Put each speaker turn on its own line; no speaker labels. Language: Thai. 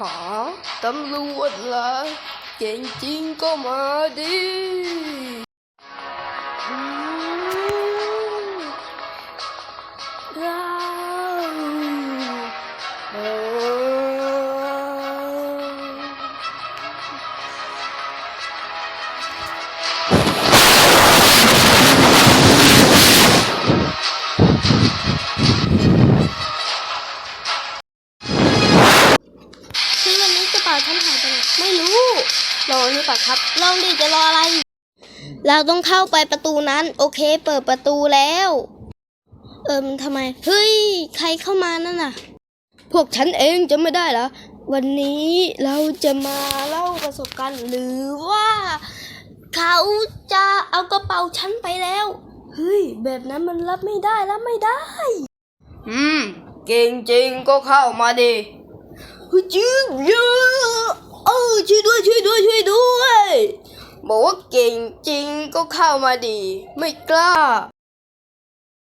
หาตำรวจละเก่งจริงก็มาดิ รู้ รอหรือเปล่าครับ ลองดิจะรออะไร เราต้องเข้าไปประตูนั้น โอเค เปิดประตูแล้ว เอิมทำไม เฮ้ย ใครเข้ามานั่นน่ะ พวกฉันเองจะไม่ได้เหรอ วันนี้เราจะมาเล่าประสบการณ์ หรือว่า เขาจะเอากระเป๋าฉันไปแล้ว เฮ้ย แบบนั้นมันรับไม่ได้รับไม่ได้ อืม เก่งจริงก็เข้ามาดิเฮ้ ยช่วยด้วยช่วยด้วยช่วยด้วย บอกว่าเก่งจริงก็เข้ามาดี ไม่กล้า